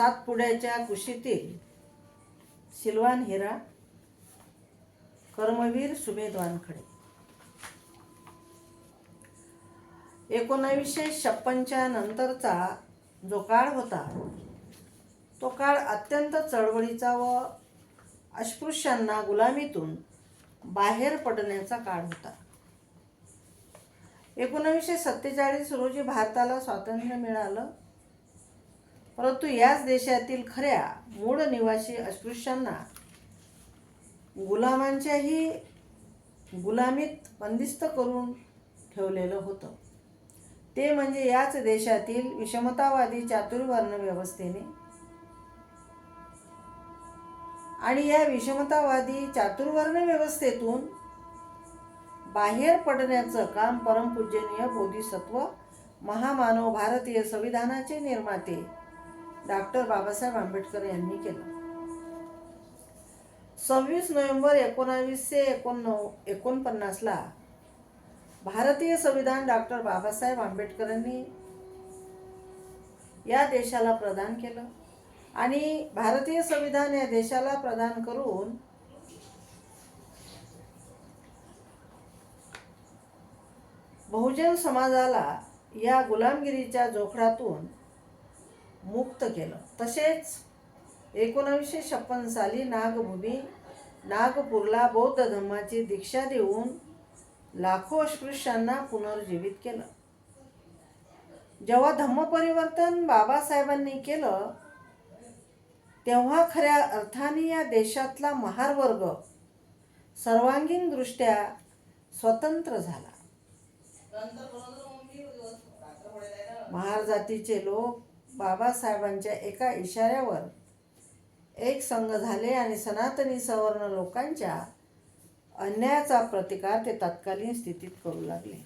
सातपुड्याच्या कुशीतील सिलवान हिरा कर्मवीर सुमेध वानखडे एकोणावीसशे छप्पनच्या नंतरचा जो काळ होता तो काळ अत्यंत चळवळीचा व अस्पृश्यांना गुलामीतून बाहेर पडण्याचा काळ होता. एकोणावीसशे सत्तेचाळीस रोजी भारताला स्वातंत्र्य मिळालं. परंतु याच देशातील खऱ्या मूळ निवासी अस्पृश्यांना गुलामांच्याही गुलामीत बंदिस्त करून ठेवलेलं होतं. ते म्हणजे याच देशातील विषमतावादी चातुर्वर्ण व्यवस्थेने. आणि या विषमतावादी चातुर्वर्ण व्यवस्थेतून बाहेर पडण्याचं काम परमपूजनीय बोधिसत्व महामानव भारतीय संविधानाचे निर्माते डॉक्टर बाबासाहेब आंबेडकर यांनी केलं. सव्वीस नोव्हेंबर एकोणावीसशे एकोणनव एकोणपन्नासला भारतीय संविधान डॉक्टर बाबासाहेब आंबेडकरांनी या देशाला प्रदान केलं आणि भारतीय संविधान या देशाला प्रदान करून बहुजन समाजाला या गुलामगिरीच्या जोखडातून मुक्त केलं. तसेच एकोणावीसशे छप्पन साली नागभूमी नागपूरला बौद्ध धर्माची दीक्षा देऊन लाखो अस्पृश्यांना पुनर्जीवित केलं. जेव्हा धम्मपरिवर्तन बाबासाहेबांनी केलं तेव्हा खऱ्या अर्थाने या देशातला महारवर्ग सर्वांगीण दृष्ट्या स्वतंत्र झाला. महार जातीचे लोक बाबासाहेबांच्या एका इशाऱ्यावर एक संघ झाले आणि सनातनी सवर्ण लोकांच्या अन्यायाचा प्रतिकार ते तत्कालीन स्थितीत करू लागले.